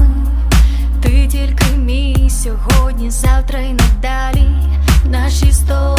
нами, ти тільки мій сьогодні, завтра і надалі наші сто.